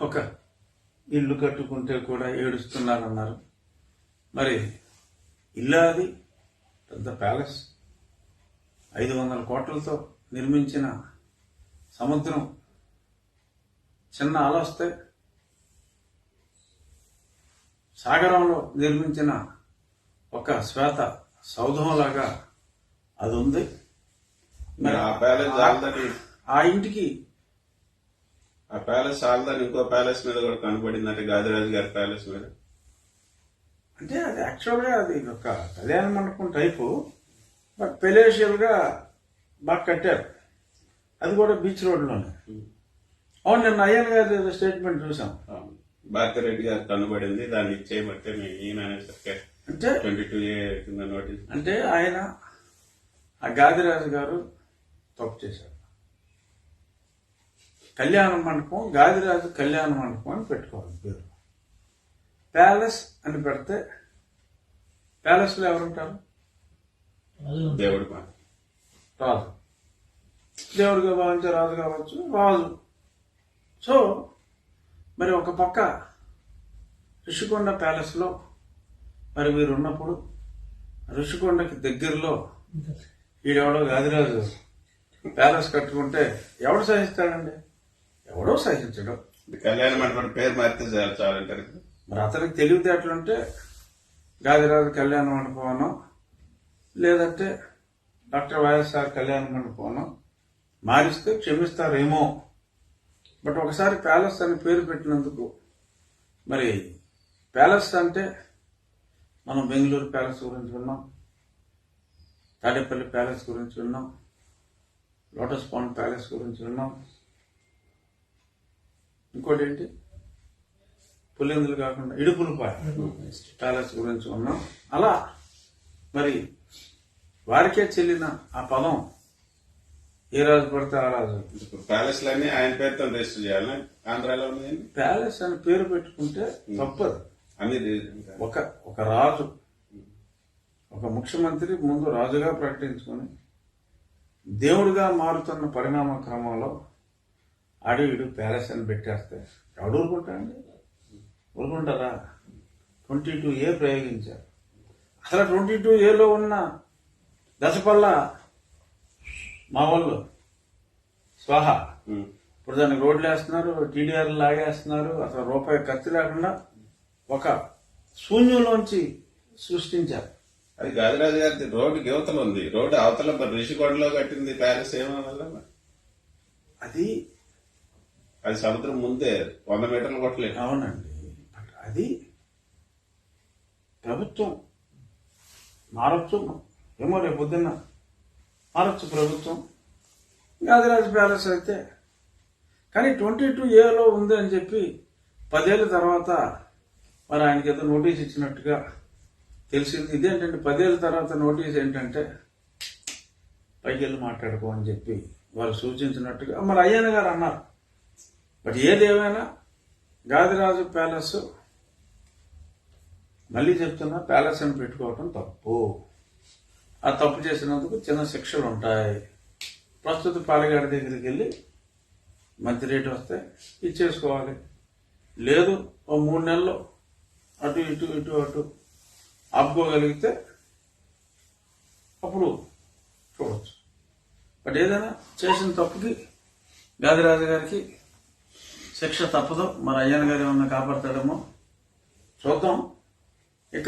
ఒక ఇల్లు కట్టుకుంటే కూడా ఏడుస్తున్నారన్నారు. మరి ఇల్లు అది పెద్ద ప్యాలెస్. ఐదు వందల కోట్లతో నిర్మించిన సముద్రం. చిన్న ఆలొస్తే సాగరంలో నిర్మించిన ఒక శ్వేత సౌధంలాగా అది ఉంది మరి ఆ ప్యాలెస్ ఆల్దని ఆ ఇంటికి ఆ ప్యాలెస్ ఆల్దని ఇంకో ప్యాలెస్ మీద కూడా కనపడిందంటే గాదిరాజు గారి ప్యాలెస్ మీద? అంటే అది యాక్చువల్గా అది ఒక కళ్యాణ మండపం టైపు బట్ పెలేషియల్గా బాగా కట్టారు. అది కూడా బీచ్ రోడ్లోనే అవును నిన్న అయ్యన్ గారి స్టేట్మెంట్ చూసాం. భారతిరెడ్డి గారు కనబడింది దాన్ని ఇచ్చేయబట్టే మేము ఈయన అంటే ట్వంటీ టూ ఏ కింద నోటీస్. అంటే ఆయన ఆ గాదిరాజు గారు తప్పు చేశారు. కళ్యాణ మండపం గాదిరాజు కళ్యాణ మండపం అని పెట్టుకోవాలి పేరు. ప్యాలెస్ అని పెడితే ప్యాలెస్లో ఎవరుంటారు? దేవుడి రాజు. దేవుడిగా భావించే రాజు కావచ్చు రాజు. సో మరి ఒక పక్క ఋషికొండ ప్యాలెస్లో మరి మీరు ఉన్నప్పుడు ఋషికొండకి దగ్గరలో ఈడెవడో గాదిరాజు ప్యాలెస్ కట్టుకుంటే ఎవడు సహిస్తాడండి? ఎవడో సహించడు. కళ్యాణ మండపం పేరు మారితే చాలు చాలంటారు మరి అతనికి తెలివితేటలుంటే గాదిరాజు కళ్యాణ మండపం లేదంటే డాక్టర్ వైఎస్ఆర్ కళ్యాణ మండపం మారిస్తే క్షమిస్తారేమో. బట్ ఒకసారి ప్యాలెస్ అని పేరు పెట్టినందుకు మరి ప్యాలెస్ అంటే మనం బెంగళూరు ప్యాలెస్ గురించి విన్నాం తాడేపల్లి ప్యాలెస్ గురించి విన్నాం లోటస్ పాండ్ ప్యాలెస్ గురించి విన్నాం ఇంకోటి ఏంటి పులిందులు కాకుండా ఇడుపులపాయ ప్యాలెస్ గురించి ఉన్నాం. అలా మరి వారికే చెల్లిన ఆ పదం ఏ రాజు పడితే ఆ రాజు ప్యాలెస్ లన్నీ ఆయన పేరుతో రిజిస్టర్ చేయాలి. ఆంధ్రాలో ఉన్నాయండి ప్యాలెస్ అని పేరు పెట్టుకుంటే తప్పదు. అన్ని ఒక ఒక రాజు ఒక ముఖ్యమంత్రి ముందు రాజుగా ప్రకటించుకొని దేవుడిగా మారుతున్న పరిణామ క్రమంలో ఆడు ఇడు ప్యాలెస్ అని పెట్టేస్తే ఎవడు ఊరుకుంటాడండి? ఊరుకుంటారా? ట్వంటీ టూ ఏ ప్రయోగించారు? అసలు ట్వంటీ టూ ఏలో ఉన్న దశపల్ల మా వాళ్ళు స్వాహ. ఇప్పుడు దానికి రోడ్లు వేస్తున్నారు టీడీఆర్ లాగేస్తున్నారు అసలు రూపాయి ఖర్చు లేకుండా ఒక శూన్యంలోంచి సృష్టించారు. అది గాదిరాజు గారి రోడ్డుకి యువతలు ఉంది. రోడ్డు అవతల మరి రిషికొండలో కట్టింది ప్యాలెస్ ఏమన్నా అది అది సముద్రం ముందే వంద మీటర్లు కొట్టలేదు. అవునండి. అది ప్రభుత్వం మారచ్చు. ఏమో రేపు పొద్దున్న మారచ్చు ప్రభుత్వం. గాదిరాజు ప్యాలెస్ అయితే. కానీ ట్వంటీ టూ ఏలో ఉంది అని చెప్పి పదేళ్ళ తర్వాత మరి ఆయనకి ఏదో నోటీస్ ఇచ్చినట్టుగా తెలిసింది. ఇదేంటంటే పదేళ్ళ తర్వాత నోటీస్ ఏంటంటే పైకి వెళ్ళి మాట్లాడుకో అని చెప్పి వాళ్ళు సూచించినట్టుగా మరి అయ్యన్న గారు అన్నారు. బట్ ఏదేమైనా గాదిరాజు ప్యాలెస్ మళ్ళీ చెప్తున్నా ప్యాలెస్ అని పెట్టుకోవటం తప్పు. ఆ తప్పు చేసినందుకు చిన్న శిక్షలు ఉంటాయి. ప్రస్తుత పాలగాడి దగ్గరికి వెళ్ళి మంచి రేటు వస్తే ఇచ్చేసుకోవాలి. లేదు ఓ మూడు నెలలు అటు ఇటు ఇటు అటు ఆపుకోగలిగితే అప్పుడు చూడవచ్చు బట్ ఏదైనా చేసిన తప్పుకి గాదిరాజు గారికి శిక్ష తప్పదు. మరి అయ్యన్న గారు ఏమన్నా కాపాడతాడేమో? చూద్దాం.